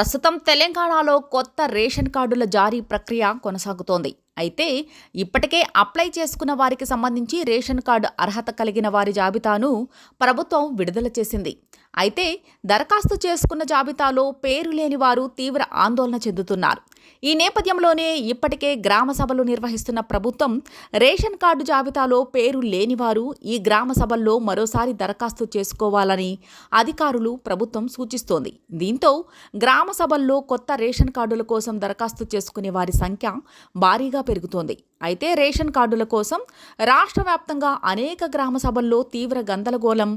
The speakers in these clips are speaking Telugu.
ప్రస్తుతం తెలంగాణలో కొత్త రేషన్ కార్డుల జారీ ప్రక్రియ కొనసాగుతోంది. అయితే ఇప్పటికే అప్లై చేసుకున్న వారికి సంబంధించి రేషన్ కార్డు అర్హత కలిగిన వారి జాబితాను ప్రభుత్వం విడుదల చేసింది. అయితే దరఖాస్తు చేసుకున్న జాబితాలో పేరు లేని వారు తీవ్ర ఆందోళన చెందుతున్నారు. ఈ నేపథ్యంలోనే ఇప్పటికే గ్రామ సభలు నిర్వహిస్తున్న ప్రభుత్వం రేషన్ కార్డు జాబితాలో పేరు లేనివారు ఈ గ్రామ సభల్లో మరోసారి దరఖాస్తు చేసుకోవాలని అధికారులు ప్రభుత్వం సూచిస్తోంది. దీంతో గ్రామ సభల్లో కొత్త రేషన్ కార్డుల కోసం దరఖాస్తు చేసుకునే వారి సంఖ్య భారీగా పెరుగుతోంది. అయితే రేషన్ కార్డుల కోసం రాష్ట్ర వ్యాప్తంగా అనేక గ్రామ సభల్లో తీవ్ర గందరగోళం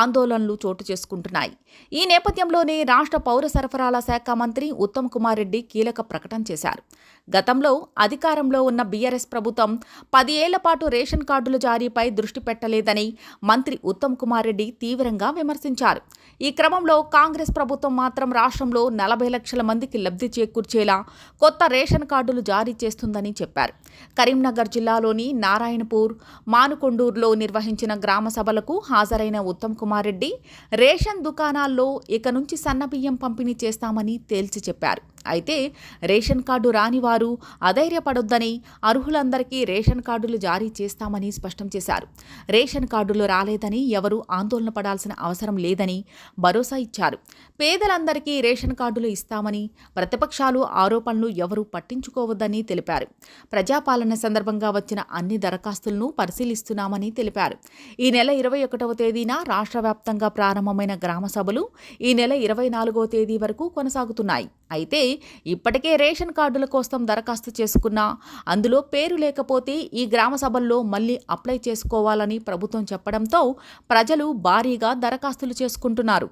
ఆందోళనలు చోటు చేసుకుంటున్నాయి. ఈ నేపథ్యంలోనే రాష్ట్ర పౌర సరఫరాల శాఖ మంత్రి ఉత్తమ్ కుమార్ రెడ్డి కీలక ప్రకటన చేశారు. గతంలో అధికారంలో ఉన్న బీఆర్ఎస్ ప్రభుత్వం పది ఏళ్ళ పాటు రేషన్ కార్డుల జారీపై దృష్టి పెట్టలేదని మంత్రి ఉత్తమ్ కుమార్ రెడ్డి తీవ్రంగా విమర్శించారు. ఈ క్రమంలో కాంగ్రెస్ ప్రభుత్వం మాత్రం రాష్ట్రంలో నలభై లక్షల మందికి లబ్ధి చేకూర్చేలా కొత్త రేషన్ కార్డులు జారీ చేస్తుందని చెప్పారు. కరీంనగర్ జిల్లాలోని నారాయణపూర్ మానుకొండూరులో నిర్వహించిన గ్రామ సభలకు హాజరైన ఉత్తమ్ కుమార్ రెడ్డి రేషన్ దుకాణాల్లో ఇక నుంచి సన్నబియ్యం పంపిణీ చేస్తామని తేల్చి చెప్పారు. అయితే రేషన్ కార్డు రాని వారు అధైర్యపడొద్దని అర్హులందరికీ రేషన్ కార్డులు జారీ చేస్తామని స్పష్టం చేశారు. రేషన్ కార్డులు రాలేదని ఎవరు ఆందోళన పడాల్సిన అవసరం లేదని భరోసా ఇచ్చారు. పేదలందరికీ రేషన్ కార్డులు ఇస్తామని ప్రతిపక్షాలు ఆరోపణలు ఎవరూ పట్టించుకోవద్దని తెలిపారు. ప్రజాపాలన సందర్భంగా వచ్చిన అన్ని దరఖాస్తులను పరిశీలిస్తున్నామని తెలిపారు. ఈ నెల ఇరవై ఒకటవ తేదీన రాష్ట్ర వ్యాప్తంగా ప్రారంభమైన గ్రామ సభలు ఈ నెల ఇరవై నాలుగవ తేదీ వరకు కొనసాగుతున్నాయి. అయితే ఇప్పటికే రేషన్ కార్డుల కోసం దరఖాస్తు చేసుకున్నా అందులో పేరు లేకపోతే ఈ గ్రామ సభల్లో మళ్ళీ అప్లై చేసుకోవాలని ప్రభుత్వం చెప్పడంతో ప్రజలు భారీగా దరఖాస్తులు చేసుకుంటున్నారు.